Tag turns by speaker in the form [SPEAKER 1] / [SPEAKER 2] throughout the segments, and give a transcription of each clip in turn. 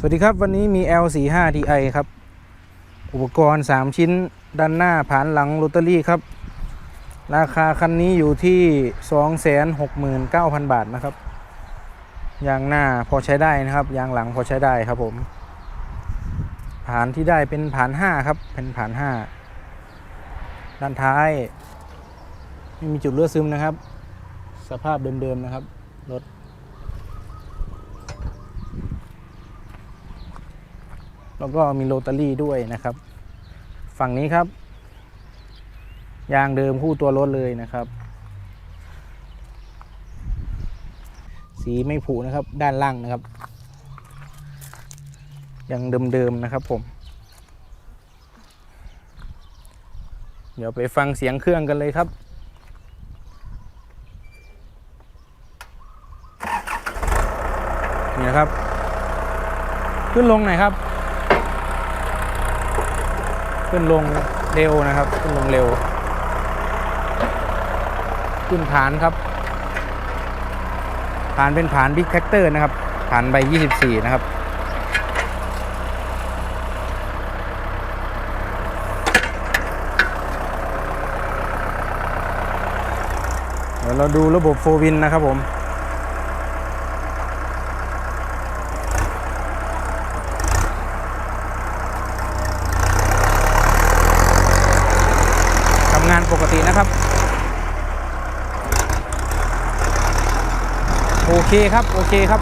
[SPEAKER 1] สวัสดีครับวันนี้มี L45 Ti ครับ อุปกรณ์ 3 ชิ้นด้านหน้าผานหลังโรตารี่ครับ ราคาคันนี้อยู่ที่ 269,000 บาทนะครับ ยางหน้าพอใช้ได้นะครับ ยางหลังพอใช้ได้ครับผมผานที่ได้เป็นผาน 5 ครับ เป็นผาน 5 ด้านท้ายไม่มีจุดรั่วซึมนะครับ สภาพเดิมๆนะครับรถ แล้วก็มีโรตารี่ด้วยนะครับ ฝั่งนี้ครับ ยางเดิมคู่ตัวรถเลยนะครับ สีไม่ผุนะครับด้านล่างนะครับ ยังเดิมๆนะครับผม เดี๋ยวไปฟังเสียงเครื่องกันเลยครับนี่นะครับ ขึ้นลงหน่อยครับ ขึ้นลงเร็วนะครับ ขึ้นลงเร็ว ขึ้นฐานครับ ฐานเป็นฐานบิ๊กแท็กเตอร์นะครับ ฐานใบ 24 นะครับเดี๋ยวเราดูระบบโฟวินนะครับผม ทำงาน ปกตินะครับ โอเคครับ โอเคครับ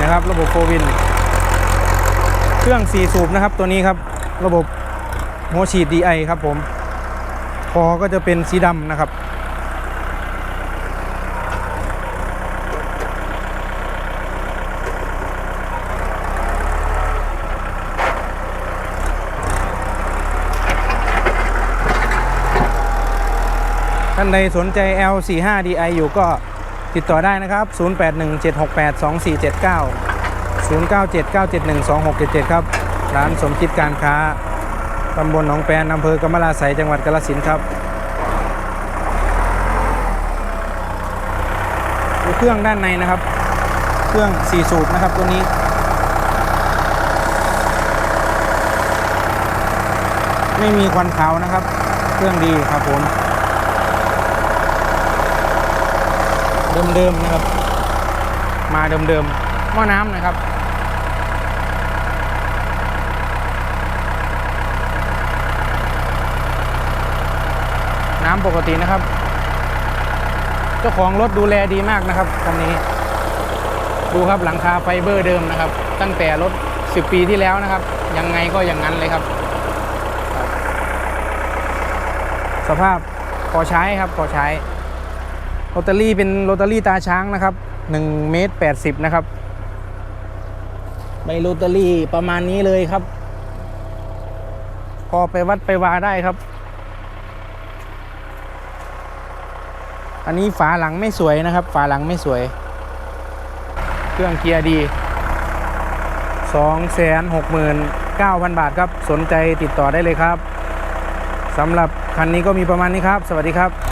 [SPEAKER 1] นะครับ ระบบโฟวิน เครื่องสี่สูบนะครับตัวนี้ครับ ระบบโมชีดดีไอครับผม คอก็จะเป็นสีดำนะครับ ท่านใดสนใจ L45DI อยู่ก็ติดต่อได้นะครับ 0817682479 0979712677 ครับ ร้านสมคิดการค้า ตำบลหนองแปนอำเภอกำมะลาไสจังหวัดกาฬสินธุ์ครับดูเครื่องด้านในนะครับ เครื่อง 4 สูบนะครับตัวนี้ ไม่มีควันขาวนะครับ เครื่องดีครับผม เดิมๆนะครับ มาเดิมๆหม้อน้ำนะครับน้ำปกตินะครับ เจ้าของรถดูแลดีมากนะครับคันนี้ ดูครับหลังคาไฟเบอร์เดิมนะครับ ตั้งแต่รถ 10 ปีที่แล้วนะครับ ยังไงก็อย่างนั้นเลยครับครับสภาพพอใช้ครับพอใช้ โรตารี่เป็นโรตารี่ตาช้างนะครับ1เมตร80 นะครับใบโรตารี่ประมาณนี้เลยครับ พอไปวัดไปวาได้ครับ อันนี้ฝาหลังไม่สวยนะครับ ฝาหลังไม่สวย เครื่องเกียร์ดี 269,000 บาทครับ สนใจติดต่อได้เลยครับสำหรับคันนี้ก็มีประมาณนี้ครับ สวัสดีครับ